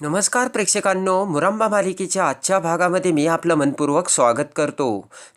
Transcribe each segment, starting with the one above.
नमस्कार प्रेक्षकांनो मुरंबा मालिकेच्या आजच्या भागामध्ये मी आपलं मनपूर्वक स्वागत करतो.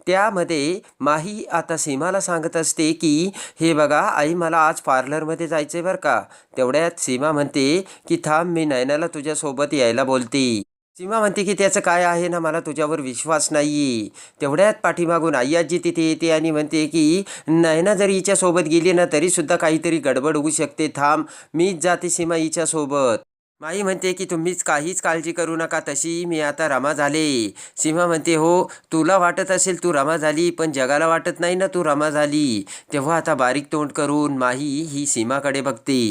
त्यामध्ये माही आता सीमाला सांगत असते की हे बघा आई मला आज पार्लरमध्ये जायचं आहे बरं का. तेवढ्यात सीमा म्हणते की थांब मी नयनाला तुझ्यासोबत यायला बोलते. सीमा म्हणते की त्याचं काय आहे ना मला तुझ्यावर विश्वास नाही तेवढ्यात पाठीमागून आई आजी तिथे येते आणि म्हणते की नयना जरी हिच्यासोबत गेली ना तरीसुद्धा काहीतरी गडबड होऊ शकते. थांब मीच जाते सीमा हिच्यासोबत. माई म्हणते की तुम्हीच काहीच काळजी करू नका तशी मी आता रमा झाले. सीमा म्हणते हो तुला वाटत असेल तू रमा झाली पण जगाला वाटत नाही ना तू रमा झाली. तेव्हा आता बारीक तोंड करून माही ही सीमाकडे बघते.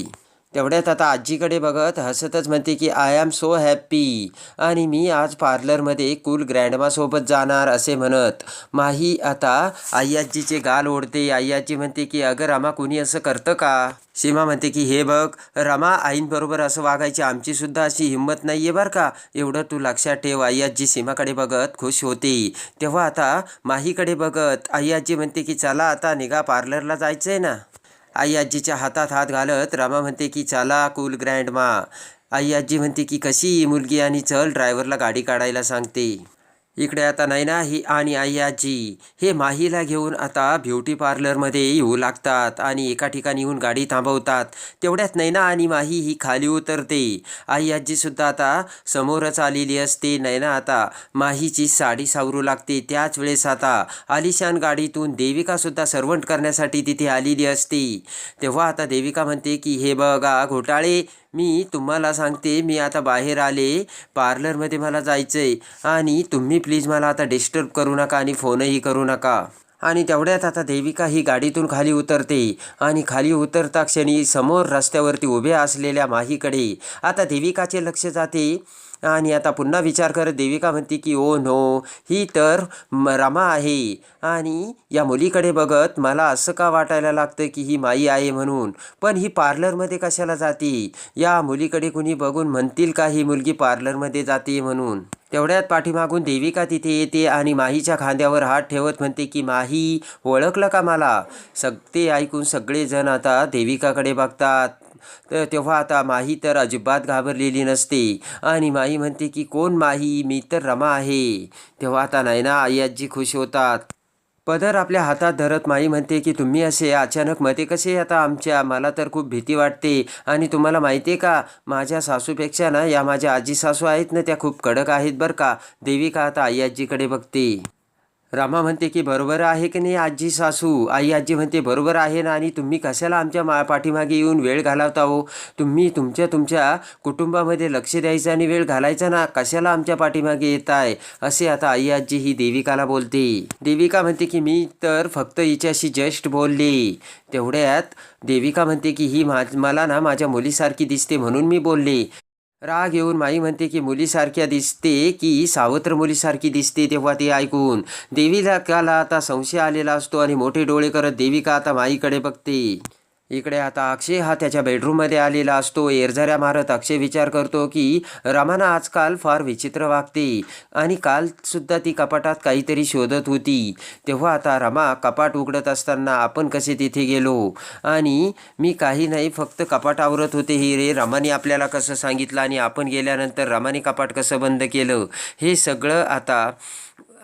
तेवढ्यात आता आजीकडे बघत हसतच म्हणते की आय एम सो हॅप्पी आणि मी आज पार्लरमध्ये कूल ग्रँडमासोबत जाणार असे म्हणत. माही आता आई आजीचे गाल ओढते. आई आजी म्हणते की अगं रमा कुणी असं करतं का? सीमा म्हणते की हे बघ रमा आईंबरोबर असं वागायची आमची सुद्धा अशी हिंमत नाही आहे बरं का? एवढं तू लक्षात ठेव. आई आजी सीमाकडे बघत खुश होते. तेव्हा आता माहीकडे बघत आई आजी म्हणते की चला आता निघा पार्लरला जायचं आहे ना. आई आजीच्या हातात हात घालत रामा म्हणते की चला कूल ग्रँड मा आई आजी म्हणते की कशी मुलगी आणि चल ड्रायव्हरला गाडी काढायला सांगते. इकडे आता नैना ही आणि आई आजी हे माहीला घेऊन आता ब्युटी पार्लरमध्ये येऊ लागतात आणि एका ठिकाणी येऊन गाडी थांबवतात. तेवढ्यात नैना आणि माही ही खाली उतरते. आई आजीसुद्धा आता समोरच आलेली असते. नैना आता माहीची साडी सावरू लागते. त्याच वेळेस आता आलिशान गाडीतून देविकासुद्धा सर्वंट करण्यासाठी तिथे आलेली असते. तेव्हा आता देविका म्हणते की हे बघा घोटाळे मी तुम्हाला सांगते मी आता बाहेर आले पार्लरमध्ये मला जायचं आहे आणि तुम्ही प्लीज मला आता डिस्टर्ब करू नका आणि फोनही करू नका. आणि तेवढ्यात आता देविका ही गाडीतून खाली उतरते. आणि खाली उतरता क्षणी समोर रस्त्यावरती उभ्या असलेल्या माहीकडे आता देविकाचे लक्ष जाते. आणि आता पुन्हा विचार करत देविका म्हणते की ओ नो ही तर म- रमा आहे. आणि या मुलीकडे बघत मला असं का वाटायला लागतं की ही माई आहे म्हणून? पण ही पार्लरमध्ये कशाला जाते? या मुलीकडे कुणी बघून म्हणतील का ही मुलगी पार्लरमध्ये जाते म्हणून? तेवढ्यात पाठीमागून देविका तिथे येते आणि माहीच्या खांद्यावर हात ठेवत म्हणते की माही ओळखलं का मला? सग ते ऐकून सगळेजण आता देविकाकडे बघतात. तर तेव्हा आता माही तर अजिबात घाबरलेली नसते. आणि माही म्हणते की कोण माही? मी तर रमा आहे. तेव्हा आता नयना आई आजी खुश होतात. पदर आपल्या हातात धरत माई म्हणते की तुम्ही असे अचानक मते कसे आता आमच्या? मला तर खूप भीती वाटते. आणि तुम्हाला माहिती आहे का? माझ्या सासूपेक्षा ना या माझ्या आजी सासू आहेत ना त्या खूप कडक आहेत बरं का? देविका आता आई आजीकडे बघते? रामा म्हणते की बरोबर आहे की नाही आजी सासू? आई आजी म्हणते बरोबर आहे ना आणि तुम्ही कशाला आमच्या मा पाठीमागे येऊन वेळ घालवता हो? तुम्ही तुमच्या तुमच्या कुटुंबामध्ये लक्ष द्यायचं आणि वेळ घालायचा ना? कशाला आमच्या पाठीमागे येत आहे असे आता आई आजी ही देविकाला बोलते. देविका म्हणते की मी तर फक्त हिच्याशी जस्ट बोलले. तेवढ्यात देविका म्हणते की ही मा मला ना माझ्या मुलीसारखी दिसते म्हणून मी बोलले. राग येऊन माई म्हणते की मुलीसारख्या दिसते की सावत्र मुलीसारखी दिसते तेव्हा ते ऐकून. देवीला काला आता संशय आलेला असतो आणि मोठे डोळे करत देविका आता माईकडे बघते. इकडे आता अक्षय हा त्याच्या बेडरूममध्ये आलेला असतो. एरझऱ्या मारत अक्षय विचार करतो की रमाना आजकाल फार विचित्र वागते. आणि कालसुद्धा ती कपाटात काहीतरी शोधत होती. तेव्हा आता रमा कपाट उघडत असताना आपण कसे तिथे गेलो? आणि मी काही नाही फक्त कपाट आवरत होते हे रे. रमाने आपल्याला कसं सांगितलं आणि आपण गेल्यानंतर रमाने कपाट कसं बंद केलं? हे सगळं आता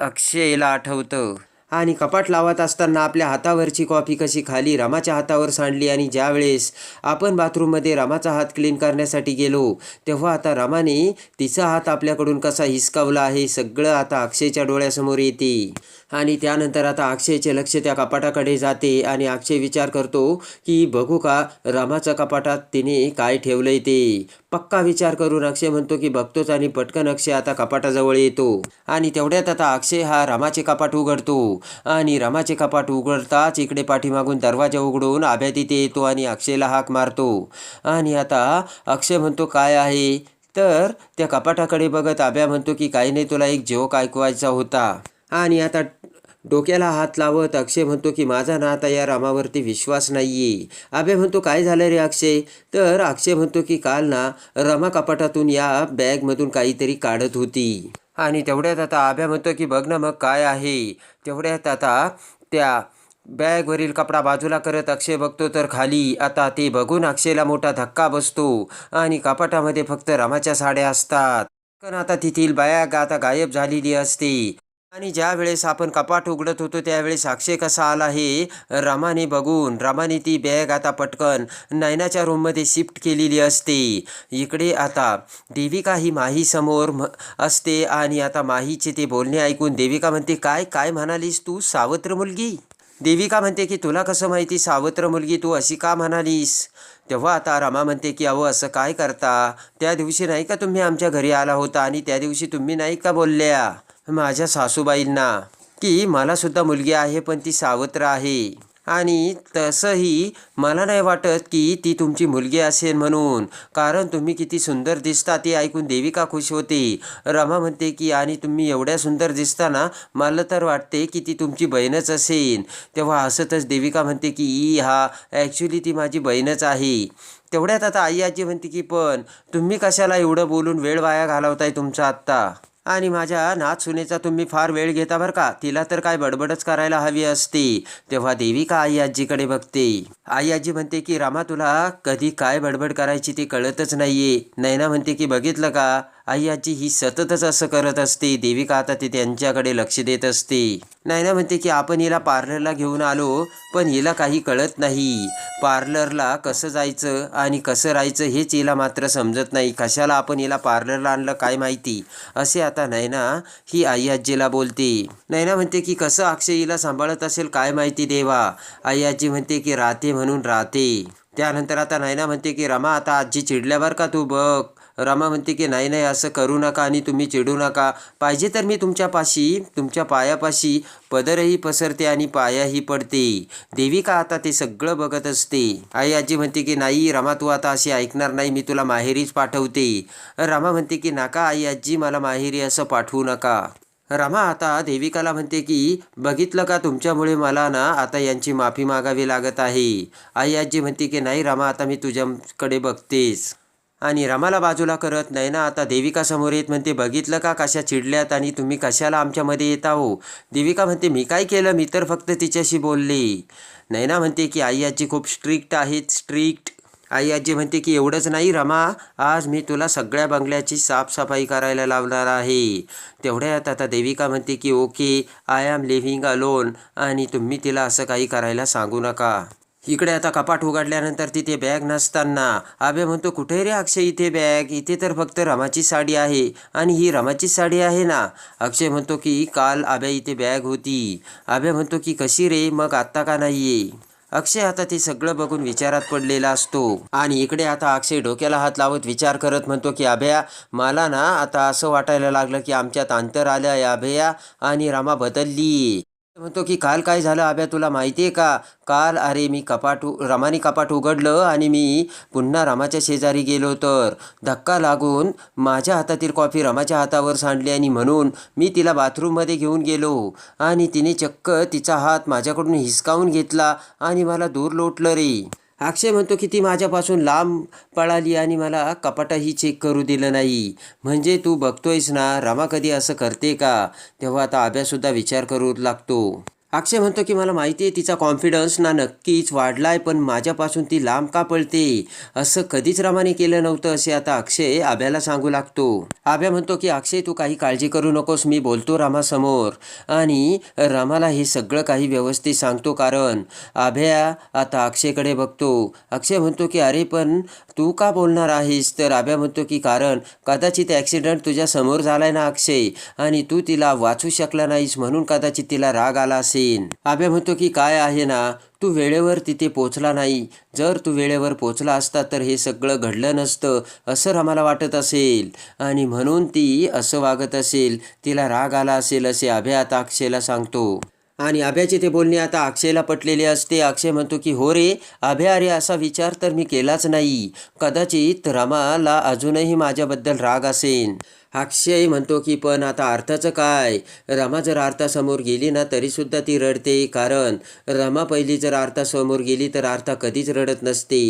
अक्षयला आठवतं. आणि कपाट लावत असताना आपल्या हातावरची कॉफी कशी खाली रमाच्या हातावर सांडली आणि ज्यावेळेस आपण बाथरूममध्ये रमाचा हात क्लीन करण्यासाठी गेलो तेव्हा आता रमाने तिचा हात आपल्याकडून कसा हिसकावला आहे सगळं आता अक्षयच्या डोळ्यासमोर येते. आणि त्यानंतर आता अक्षयचे लक्ष त्या कपाटाकडे जाते आणि अक्षय विचार करतो की बघू का रमाच्या कपाटात तिने काय ठेवलंय ते? पक्का विचार करून अक्षय म्हणतो की बघतोच आणि पटकन अक्षय आता कपाटाजवळ येतो. आणि तेवढ्यात आता अक्षय हा रमाचे कपाट उघडतो आणि रमाचे कपाट उघडताच इकडे पाठीमागून दरवाजा उघडून आभ्या तिथे येतो आणि अक्षयला हाक मारतो. आणि आता अक्षय म्हणतो काय आहे? तर त्या कपाटाकडे बघत आभ्या म्हणतो की काही नाही तुला एक जोक ऐकवायचा होता. आणि आता डोक्याला हात लावत अक्षय म्हणतो की माझा ना आता या रामावरती विश्वास नाही आबे म्हणतो काय झालं रे अक्षय? तर अक्षय म्हणतो की काल ना रमा कपाटातून या बॅगमधून काहीतरी काढत होती. आणि तेवढ्यात आता आभ्या म्हणतो की बघ ना मग काय आहे. तेवढ्यात आता त्या बॅगवरील कपडा बाजूला करत अक्षय बघतो तर खाली आता ते बघून अक्षयला मोठा धक्का बसतो आणि कपाटामध्ये फक्त रमाच्या साड्या असतात. पण आता तेथील बाया आता गायब झालेली असते. आणि ज्या वेळेस आपण कपाट उघडत होतो त्यावेळेस अक्षय कसा आला हे रमाने बघून रमाने ती बॅग आता पटकन नयनाच्या रूममध्ये शिफ्ट केलेली असते. इकडे आता देविका ही माहीसमोर म- असते आणि आता माहीचे ते बोलणे ऐकून देविका म्हणते काय काय म्हणालीस तू सावत्र मुलगी? देविका म्हणते की तुला कसं माहिती सावत्र मुलगी तू अशी का म्हणालीस? तेव्हा आता रमा म्हणते की अहो असं काय करता? त्या दिवशी नाही का तुम्ही आमच्या घरी आला होता आणि त्या दिवशी तुम्ही नाही का बोलल्या? माझ्या सासूबाईंना की मलासुद्धा मुलगी आहे पण ती सावत्र आहे. आणि तसंही मला नाही वाटत की ती तुमची मुलगी असेल म्हणून. कारण तुम्ही किती सुंदर दिसता ते ऐकून देविका खुश होते? रमा म्हणते की आणि तुम्ही एवढ्या सुंदर दिसता ना मला तर वाटते की ती तुमची बहीणच असेल तेव्हा हसतच देविका म्हणते की ई हा ॲक्च्युली ती माझी बहीणच आहे. तेवढ्यात आता आई आजी म्हणते की पण तुम्ही कशाला एवढं बोलून वेळ वाया घालवताय तुमचा आत्ता? आणि माझ्या नाच सुनेचा तुम्ही फार वेळ घेता बरं का? तिला तर काय बडबडच करायला हवी असते. तेव्हा देविका आई आजीकडे बघते. आई आजी म्हणते की रामा तुला कधी काय बडबड करायची ते कळतच नाहीये. नैना म्हणते की बघितलं का? आई आजी ही सततच असं करत असते. देविका आता ते त्यांच्याकडे लक्ष देत असते. नायना म्हणते की आपण हिला पार्लरला घेऊन आलो पण हिला काही कळत नाही. पार्लरला कसं जायचं आणि कसं राहायचं हेच हिला मात्र समजत नाही. कशाला आपण हिला पार्लरला आणलं काय माहिती? असे आता नैना ही आई आजीला बोलते. नैना म्हणते की कसं अक्षय हिला सांभाळत असेल काय माहिती देवा? आई आजी म्हणते की राहते म्हणून राहते. त्यानंतर आता नैना म्हणते की रमा आता आजी चिडल्यावर का तू बघ? रमा म्हणते की नाही नाही असं करू नका आणि तुम्ही चिडू नका. पाहिजे तर मी तुमच्यापाशी तुमच्या पायापाशी पदरही पसरते आणि पायाही पडते. देविका आता ते सगळं बघत असते? आई आजी म्हणते की नाही रमा तू आता अशी ऐकणार नाही मी तुला माहेरीच पाठवते. रमा म्हणते की नाका आई आजी मला माहेरी असं पाठवू नका. रमा आता देविकाला म्हणते की बघितलं का तुमच्यामुळे मला ना आता यांची माफी मागावी लागत आहे. आई आजी म्हणते की नाही रमा आता मी तुझ्याकडे बघतेस आणि रमाला बाजूला करत नैना आता देविका समोर येत म्हणते बघितलं का कशा चिडल्यात आणि तुम्ही कशाला आमच्यामध्ये येत आहो देविका म्हणते मी काय केलं? मी तर फक्त तिच्याशी बोलले. नैना म्हणते की आई आजी खूप स्ट्रिक्ट आहेत स्ट्रिक्ट आई आजी म्हणते की एवढंच नाही रमा आज मी तुला सगळ्या बंगल्याची साफसफाई करायला लावणार आहे. तेवढ्यात आता देविका म्हणते की okay I am living alone आणि तुम्ही तिला असं काही करायला सांगू नका. इकडे आता कपाट उघडल्यानंतर तिथे बॅग नसताना आबे म्हणतो कुठे रे अक्षय इथे बॅग? इथे तर फक्त रमाची साडी आहे. आणि ही रमाची साडी आहे ना? अक्षय म्हणतो की काल आब्या इथे बॅग होती. आब्या म्हणतो की कशी रे? मग आत्ता का नाहीये? अक्षय आता ते सगळं बघून विचारात पडलेला असतो. आणि इकडे आता अक्षय डोक्याला हात लावत विचार करत म्हणतो की अभया मला ना आता असं वाटायला लागलं की आमच्यात अंतर आलं आहे अभया आणि रमा बदलली म्हणतो की काल काय झालं अभ्या तुला माहिती आहे का? काल अरे मी कपाट उ- कपाट उघडलं आणि मी पुन्हा रमाच्या शेजारी गेलो तर धक्का लागून माझ्या हातातील कॉफी रमाच्या हातावर सांडली आणि म्हणून मी तिला बाथरूममध्ये घेऊन गेलो. आणि तिने चक्क तिचा हात माझ्याकडून हिसकावून घेतला आणि मला दूर लोटलं रे. अक्षय म्हणतो की ती माझ्यापासून लांब पळाली आणि मला कपाटही चेक करू दिलं नाही. म्हणजे तू बघतोयस ना रमा कधी असं करते का? तेव्हा आता अभ्याससुद्धा विचार करू लागतो. अक्षय म्हणतो की मला माहिती आहे तिचा कॉन्फिडन्स ना नक्कीच वाढलाय पण माझ्यापासून ती लांब का पळते? असं कधीच रामाने केलं नव्हतं असे आता अक्षय आभ्याला सांगू लागतो. आभ्या म्हणतो की अक्षय तू काही काळजी करू नकोस मी बोलतो रामासमोर. आणि रामाला हे सगळं काही व्यवस्थित सांगतो कारण आभ्या आता अक्षयकडे बघतो. अक्षय म्हणतो की अरे पण तू का बोलणार आहेस? तर आभ्या म्हणतो की कारण कदाचित ॲक्सिडेंट तुझ्या समोर झालाय ना अक्षय आणि तू तिला वाचू शकला नाहीस म्हणून कदाचित तिला राग आला असेल. आभ्या म्हणतो की काय आहे ना तू वेळेवर तिथे पोचला नाही. जर तू वेळेवर पोचला असता तर हे सगळं घडलं नसतं असं आम्हाला वाटत असेल. आणि म्हणून ती असं वागत असेल तिला राग आला असेल असे अभ्या आता अक्षयला सांगतो. आणि अभ्याचे ते बोलणे आता अक्षयला पटलेले असते. अक्षय म्हणतो की हो रे अभ्या अरे असा विचार तर मी केलाच नाही. कदाचित रमाला अजूनही माझ्याबद्दल राग असेल अक्षय म्हणतो की पण आता अर्थाचं काय? रमा जर अर्थासमोर गेली ना तरीसुद्धा ती रडते. कारण रमा पहिली जर अर्थासमोर गेली तर अर्था कधीच रडत नसते.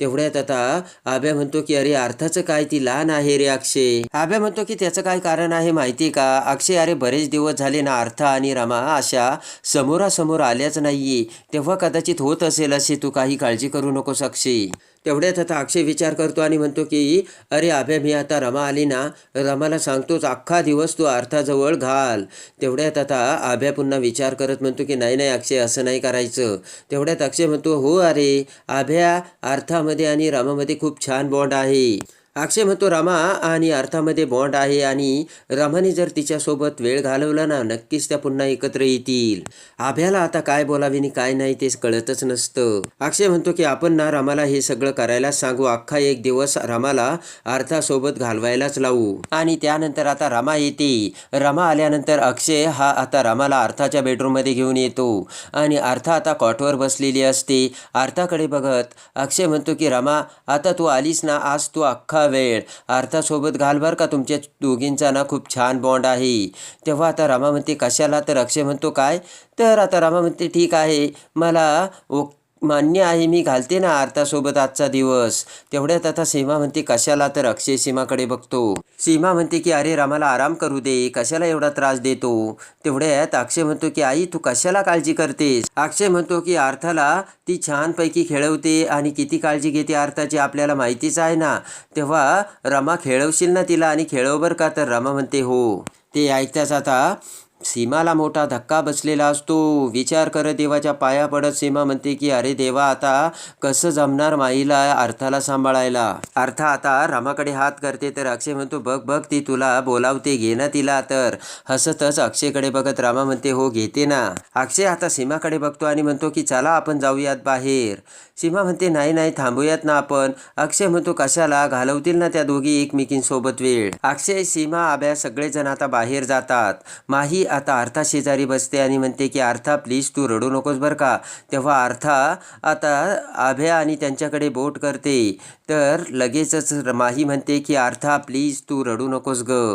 तेवढ्यात आता आभ्या म्हणतो की अरे अर्थाचं काय? ती लहान आहे रे अक्षय. आभ्या म्हणतो की त्याचं काय कारण आहे माहिती का? अक्षय अरे बरेच दिवस झाले ना अर्था आणि रमा अशा समोरासमोर आल्याच नाहीये. तेव्हा कदाचित होत असेल असे तू काही काळजी करू नकोस अक्षय. तेवढ्यात आता अक्षय विचार करतो आणि म्हणतो की अरे आभ्या मी आता रमा आली ना रमाला सांगतोच अख्खा दिवस तू अर्थाजवळ घाल. तेवढ्यात आता आभ्या पुन्हा विचार करत म्हणतो की नाही नाही अक्षय असं नाही करायचं. तेवढ्यात अक्षय म्हणतो हो अरे आभ्या अर्थामध्ये आणि रमामध्ये खूप छान बॉन्ड आहे. अक्षय म्हणतो रमा आणि अर्थामध्ये बॉन्ड आहे आणि रमाने जर तिच्यासोबत वेळ घालवला ना नक्कीच त्या पुन्हा एकत्र येतील. आभ्याला आता काय बोलावे आणि काय नाही ते कळतच नसतं. अक्षय म्हणतो की आपण ना रमाला हे सगळं करायला सांगू. अख्खा एक दिवस रमाला अर्थासोबत घालवायलाच लावू. आणि त्यानंतर आता रमा येते. रमा आल्यानंतर अक्षय हा आता रमाला अर्थाच्या बेडरूममध्ये घेऊन येतो. आणि अर्था आता कॉटवर बसलेली असते. अर्थाकडे बघत अक्षय म्हणतो की रमा आता तू आलीस ना आज तू अख्खा वेळ. अर्थासोबत घाल बर का तुमच्या दोघींचा ना खूप छान बॉन्ड आहे. तेव्हा आता रमा म्हणते कशाला? तर अक्षय म्हणतो काय? तर आता रमा म्हणते ठीक आहे मला ओ मान्य आहे मी घालते ना अर्थासोबत आजचा दिवस. तेवढ्यात आता सीमा म्हणते कशाला तर अक्षय सीमाकडे बघतो. सीमा म्हणते की अरे रामाला आराम करू दे कशाला एवढा त्रास देतो? तेवढ्यात अक्षय म्हणतो की आई तू कशाला काळजी करतेस? अक्षय म्हणतो की अर्थाला ती छानपैकी खेळवते आणि किती काळजी घेते अर्थाची आपल्याला माहितीच आहे ना. तेव्हा रमा खेळवशील ना तिला आणि खेळव बरं का? तर रमा म्हणते हो. ते ऐकताच आता सीमाला मोठा धक्का बसलेला असतो. विचार करत देवाच्या पाया पडत सीमा म्हणते की अरे देवा आता कसं जमणार माईला अर्थाला सांभाळायला? अर्थ आता रामाकडे हात करते तर अक्षय म्हणतो बघ बघ ती तुला बोलावते घे ना तिला तर. हसतच अक्षयकडे बघत रामा म्हणते हो घेते ना. अक्षय आता सीमाकडे बघतो आणि म्हणतो की चला आपण जाऊयात बाहेर. सीमा म्हणते नाही नाही थांबूयात ना आपण. अक्षय म्हणतो कशाला? घालवतील ना त्या दोघी एकमेकींसोबत वेळ. अक्षय सीमा आब्या सगळेजण आता बाहेर जातात. माही आता अर्था शेजारी बसते आणि म्हणते की अर्था प्लीज तू रडू नकोस बरं का. तेव्हा अर्था आता आभ्या आणि त्यांच्याकडे बोट करते. तर लगेचच माही म्हणते की अर्था प्लीज तू रडू नकोस ग.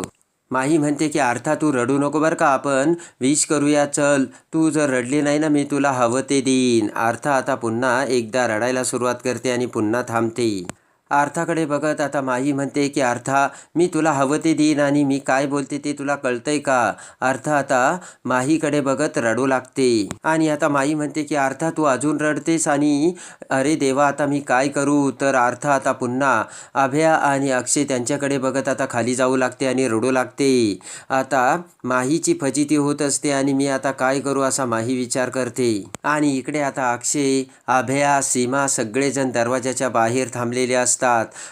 माही म्हणते की अर्थात तू रडू नको बरं का आपण. विश करूया चल. तू जर रडली नाही ना मी तुला हवं ते देईन. अर्था आता पुन्हा एकदा रडायला सुरुवात करते आणि पुन्हा थांबते. अर्थाकडे बघत आता माही म्हणते की अर्था मी तुला हवं ते देईन आणि मी काय बोलते ते तुला कळतंय का? अर्थ आता माहीकडे बघत रडू लागते. आणि आता माई म्हणते की अर्था तू अजून रडतेस आणि अरे देवा आता मी काय करू? तर अर्थ आता पुन्हा अभया आणि अक्षय त्यांच्याकडे बघत आता खाली जाऊ लागते आणि रडू लागते. आता माहीची फजिती होत असते आणि मी आता काय करू असा माही विचार करते. आणि इकडे आता अक्षय अभया सीमा सगळेजण दरवाजाच्या बाहेर थांबलेले असतात.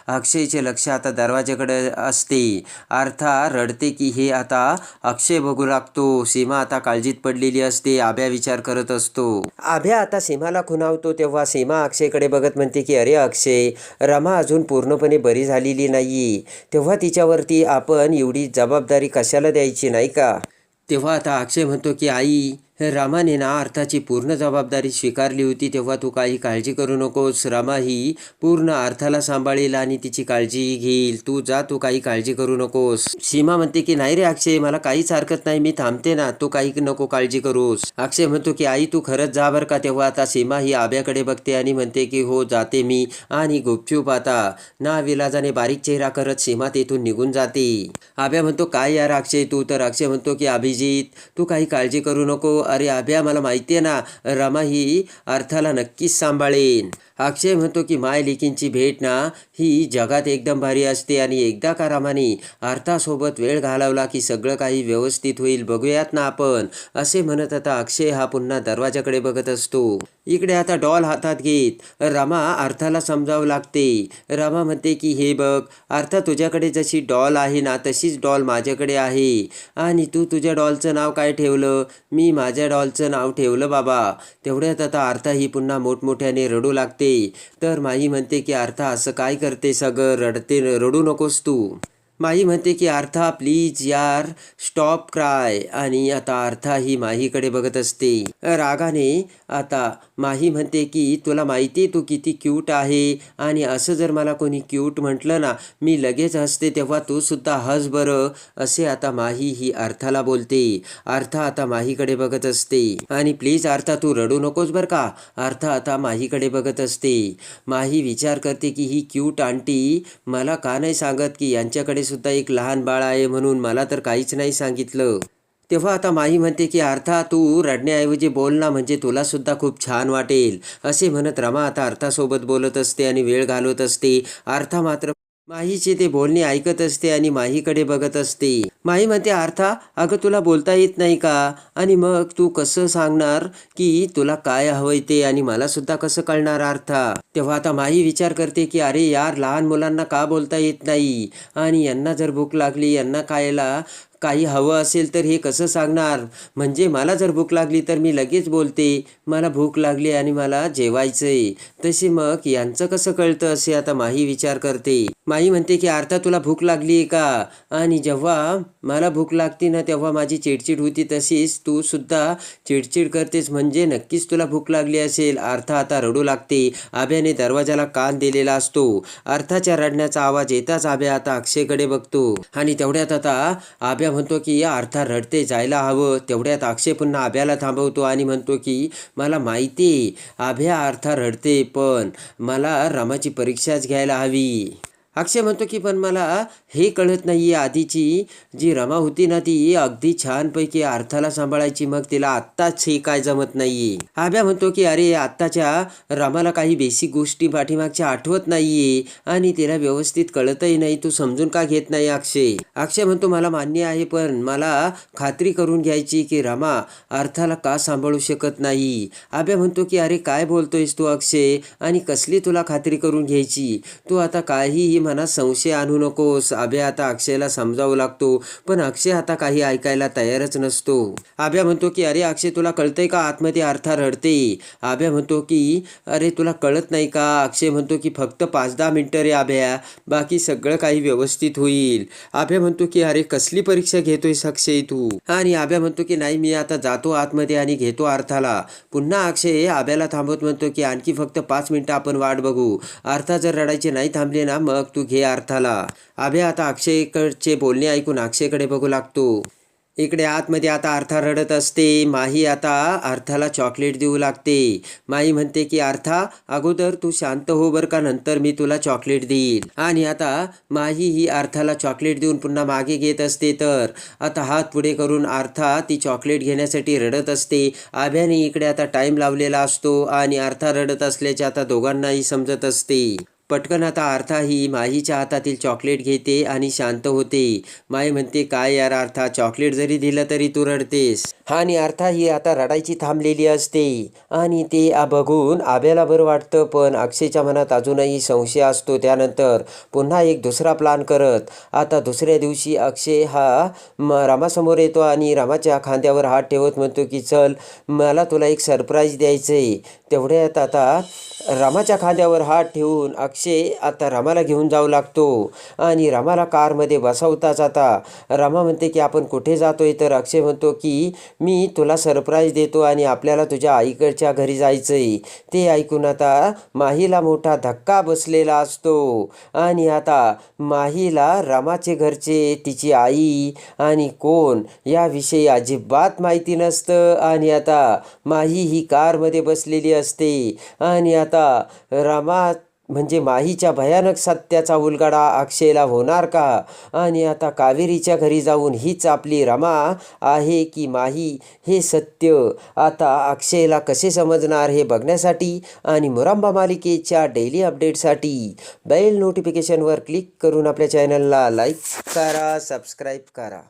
अक्षयचे लक्ष आता दरवाजाकडे असते. अर्था रडते की हे आता अक्षय बघू लागतो. सीमा आता काळजीत पडलेली असते. आभ्या विचार करत असतो. आभ्या आता सीमाला खुणावतो तेव्हा सीमा अक्षयकडे बघत म्हणते की अरे अक्षय रमा अजून पूर्णपणे बरी झालेली नाही तेव्हा तिच्यावरती आपण एवढी जबाबदारी कशाला द्यायची नाही का? तेव्हा आता अक्षय म्हणतो की आई रामाने ना अर्थाची पूर्ण जबाबदारी स्वीकारली होती तेव्हा तू काही काळजी करू नकोस. रामा ही पूर्ण अर्थाला सांभाळेल आणि तिची काळजी घेईल. तू जा तू काही काळजी करू नकोस. सीमा म्हणते की नाही रे अक्षय मला काहीच हरकत नाही मी थांबते ना. तू काही नको काळजी करूस. अक्षय म्हणतो की आई तू खरंच जा बरं का तेव्हा. आता सीमा ही आब्याकडे बघते आणि म्हणते की हो जाते मी. आणि गुपचूप आता ना विलाजाने बारीक चेहरा करत सीमा तेथून निघून जाते. आब्या म्हणतो काय यार अक्षय तू? तर अक्षय म्हणतो की अभिजित तू काही काळजी करू नको. अरे अभ्या मला माहिती आहे ना रमा ही अर्थाला नक्कीच सांभाळेन. अक्षय म्हणतो की माय लेकींची भेट ना ही जगात एकदम भारी असते आणि एकदा का रामाने अर्थासोबत वेळ घालवला की सगळं काही व्यवस्थित होईल बघूयात ना आपण. असे म्हणत आता अक्षय हा पुन्हा दरवाजाकडे बघत असतो. इकडे आता डॉल हातात घेत रमा अर्थाला समजावं लागते. रमा म्हणते की हे बघ अर्थ तुझ्याकडे जशी डॉल आहे ना तशीच डॉल माझ्याकडे आहे. आणि तू तुझ्या डॉलचं नाव काय ठेवलं? मी माझ्या डॉलचं नाव ठेवलं बाबा. तेवढ्यात आता आर्था ही पुन्हा मोठमोठ्याने रडू लागते. तर माही म्हणते की आर्था असं काय करते सगळं रडते रडू नकोस तू. माही म्हणते की आर्था प्लीज यार स्टॉप क्राय आणि आता अर्था ही माहीकडे बघत असते. रागाने आता माही म्हणते की तुला माहिती आहे तू किती क्यूट आहे? आणि असं जर मला कोणी क्यूट म्हटलं ना मी लगेच हसते तेव्हा तू सुद्धा हस बरं असे आता माही ही अर्थाला बोलते. अर्था आता माहीकडे बघत असते. आणि प्लीज अर्था तू रडू नकोस बरं का? अर्था आता माहीकडे बघत असते. माही विचार करते की ही क्यूट आंटी मला का नाही सांगत की यांच्याकडे सुद्धा एक लहान बाळ आहे म्हणून मला तर काहीच नाही सांगितलं. तेव्हा आता माही म्हणते की अर्था तू रडण्याऐवजी बोल ना म्हणजे तुला सुद्धा खूप छान वाटेल. असे म्हणत रमा आता अर्थासोबत बोलत असते आणि वेळ घालवत असते. अर्था मात्र माहीचे ते बोलणे ऐकत असते आणि माहीकडे बघत असते. माही म्हणते अर्था अगं तुला बोलता येत नाही का? आणि मग तू कसं सांगणार की तुला काय हवंय ते आणि मला सुद्धा कसं कळणार अर्था तेव्हा आता माही विचार करते की अरे यार लहान मुलांना का बोलता येत नाही? आणि यांना जर भूक लागली यांना खायला काही हवं असेल तर हे कसं सांगणार? म्हणजे मला जर भूक लागली तर मी लगेच बोलते. मला भूक लागली आणि मला जेवायचंय. तसे मग यांचं कसं कळतं असे आता माही विचार करते. माही म्हणते की आर्था तुला भूक लागली आहे का? आणि जेव्हा मला भूक लागते ना तेव्हा माझी चिडचिड होती तशीच. तू सुद्धा चिडचिड करतेस म्हणजे नक्कीच तुला भूक लागली असेल. आर्था आता रडू लागते. आभ्याने दरवाजाला कान दिलेला असतो. अर्थाच्या रडण्याचा आवाज येताच आभ्या आता अक्षयकडे बघतो. आणि तेवढ्यात आता आब्या म्हणतो की या अर्था रडते जायला हवं. तेवढ्यात अक्षय पुन्हा आभ्याला थांबवतो आणि म्हणतो की मला माहिती आहे आभ्या अर्था रडते पण मला रामाची परीक्षाच घ्यायला हवी. अक्षय म्हणतो की पण मला हे कळत नाही आहे आधीची जी रमा होती ना ती अगदी छानपैकी अर्थाला सांभाळायची. मग तिला आत्ताच हे काय जमत नाहीये. आभ्या म्हणतो की अरे आत्ताच्या रमाला काही बेसिक गोष्टी पाठीमागच्या आठवत नाहीये आणि तिला व्यवस्थित कळतही नाही. तू समजून का घेत नाही अक्षय? अक्षय म्हणतो मला मान्य आहे पण मला खात्री करून घ्यायची की रमा अर्थाला का सांभाळू शकत नाही? आभ्या म्हणतो की अरे काय बोलतोयस तू अक्षय? आणि कसली तुला खात्री करून घ्यायची? तू आता काहीही मनात संशय आणू नकोस. आभ्या आता अक्षयला समजावू लागतो पण अक्षय आता काही ऐकायला तयारच नसतो. आभ्या म्हणतो की अरे अक्षय तुला कळतंय का आतमध्ये अर्था रडते? आभ्या म्हणतो की अरे तुला कळत नाही का? अक्षय म्हणतो की फक्त पाच दहा मिनटं रे आभ्या बाकी सगळं काही व्यवस्थित होईल. आभ्या म्हणतो की अरे कसली परीक्षा घेतोयस अक्षय तू? आणि आभ्या म्हणतो की नाही मी आता जातो आतमध्ये आणि घेतो अर्थाला. पुन्हा अक्षय आभ्याला थांबवत म्हणतो की आणखी फक्त पाच मिनिटं आपण वाट बघू. अर्था जर रडायचे नाही थांबले ना मग तू घे अर्थाला. अभे आता अक्षयकडचे बोलणे ऐकून अक्षयकडे बघू लागतो. इकडे आतमध्ये आता अर्था रडत असते. माही आता अर्थाला चॉकलेट देऊ लागते. माही म्हणते की अर्था अगोदर तू शांत हो बर का? नंतर मी तुला चॉकलेट देईन आणि आता माही ही अर्थाला चॉकलेट देऊन पुन्हा मागे घेत असते तर. आता हात पुढे करून अर्था ती चॉकलेट घेण्यासाठी रडत असते. आभ्याने इकडे आता टाईम लावलेला असतो आणि अर्था रडत असल्याचे आता दोघांनाही समजत असते. पटकन आता अर्था ही माहीच्या हातातील चॉकलेट घेते आणि शांत होते. माई म्हणते काय यार अर्था चॉकलेट जरी दिलं तरी तू रडतेस. आणि अर्था ही आता रडायची थांबलेली असते. आणि ते आ बघून आब्याला बरं वाटतं पण अक्षयच्या मनात अजूनही संशय असतो त्यानंतर. पुन्हा एक दुसरा प्लान करत. आता दुसऱ्या दिवशी अक्षय हा म रामासमोर येतो आणि रामाच्या खांद्यावर हात ठेवत म्हणतो की चल मला तुला एक सरप्राईज द्यायचं आहे तेवढ्यात आता रामाच्या खांद्यावर हात ठेवून अक्षय आता रमाला घेऊन जाऊ लागतो. आणि रामाला कारमध्ये बसवताच आता रमा म्हणते की आपण कुठे जातोय? तर अक्षय म्हणतो की मी तुला सरप्राईज देतो आणि आपल्याला तुझ्या आईकडच्या घरी जायचंय. ते ऐकून आता माहीला मोठा धक्का बसलेला असतो. आणि आता माहीला रमाचे घरचे तिची आई आणि कोण याविषयी अजिबात माहिती नसतं. आणि आता माही ही कारमध्ये बसलेली असते. आणि आता रमा म्हणजे माहीच्या भयानक सत्याचा उलगडा अक्षयला होणार का? आणि आता कावेरीच्या घरी जाऊन हीच आपली रमा आहे की माही हे सत्य? आता अक्षयला कसे समजणार हे बघण्यासाठी आणि मुरांबा मालिकेच्या डेली अपडेटसाठी बेल नोटिफिकेशनवर क्लिक करून आपल्या चॅनलला लाईक करा सबस्क्राईब करा.